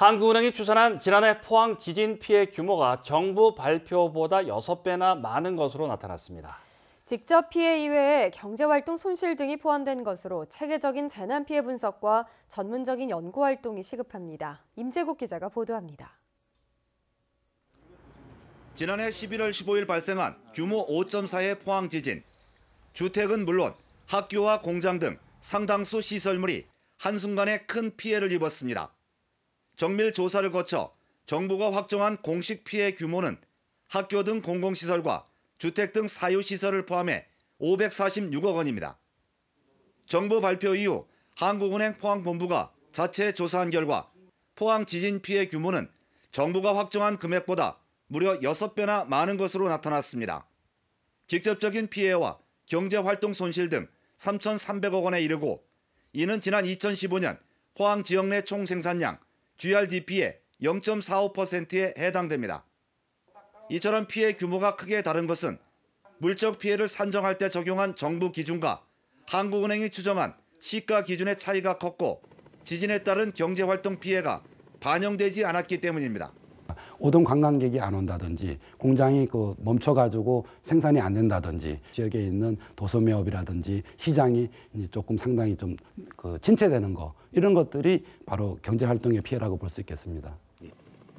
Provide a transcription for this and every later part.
한국은행이 추산한 지난해 포항 지진 피해 규모가 정부 발표보다 6배나 많은 것으로 나타났습니다. 직접 피해 이외에 경제활동 손실 등이 포함된 것으로 체계적인 재난 피해 분석과 전문적인 연구 활동이 시급합니다. 임재국 기자가 보도합니다. 지난해 11월 15일 발생한 규모 5.4의 포항 지진. 주택은 물론 학교와 공장 등 상당수 시설물이 한순간에 큰 피해를 입었습니다. 정밀 조사를 거쳐 정부가 확정한 공식 피해 규모는 학교 등 공공시설과 주택 등 사유시설을 포함해 546억 원입니다. 정부 발표 이후 한국은행 포항본부가 자체 조사한 결과 포항 지진 피해 규모는 정부가 확정한 금액보다 무려 6배나 많은 것으로 나타났습니다. 직접적인 피해와 경제활동 손실 등 3,300억 원에 이르고 이는 지난 2015년 포항 지역 내 총생산량 GRDP의 0.45%에 해당됩니다. 이처럼 피해 규모가 크게 다른 것은 물적 피해를 산정할 때 적용한 정부 기준과 한국은행이 추정한 시가 기준의 차이가 컸고 지진에 따른 경제활동 피해가 반영되지 않았기 때문입니다. 오동 관광객이 안 온다든지 공장이 그 멈춰가지고 생산이 안 된다든지 지역에 있는 도소매업이라든지 시장이 조금 상당히 좀 그 침체되는 거 이런 것들이 바로 경제 활동의 피해라고 볼 수 있겠습니다.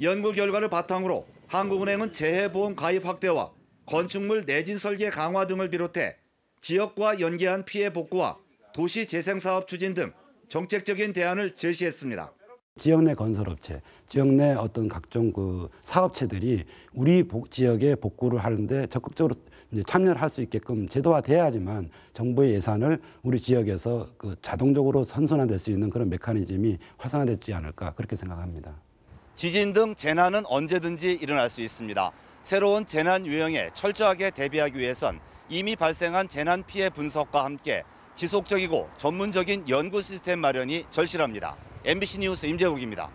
연구 결과를 바탕으로 한국은행은 재해보험 가입 확대와 건축물 내진 설계 강화 등을 비롯해 지역과 연계한 피해 복구와 도시 재생 사업 추진 등 정책적인 대안을 제시했습니다. 지역 내 건설업체, 지역 내 어떤 각종 그 사업체들이 우리 지역에 복구를 하는데 적극적으로 참여를 할 수 있게끔 제도화돼야지만 정부의 예산을 우리 지역에서 그 자동적으로 선순환될 수 있는 그런 메커니즘이 활성화되지 않을까 그렇게 생각합니다. 지진 등 재난은 언제든지 일어날 수 있습니다. 새로운 재난 유형에 철저하게 대비하기 위해선 이미 발생한 재난 피해 분석과 함께 지속적이고 전문적인 연구 시스템 마련이 절실합니다. MBC 뉴스 임재국입니다.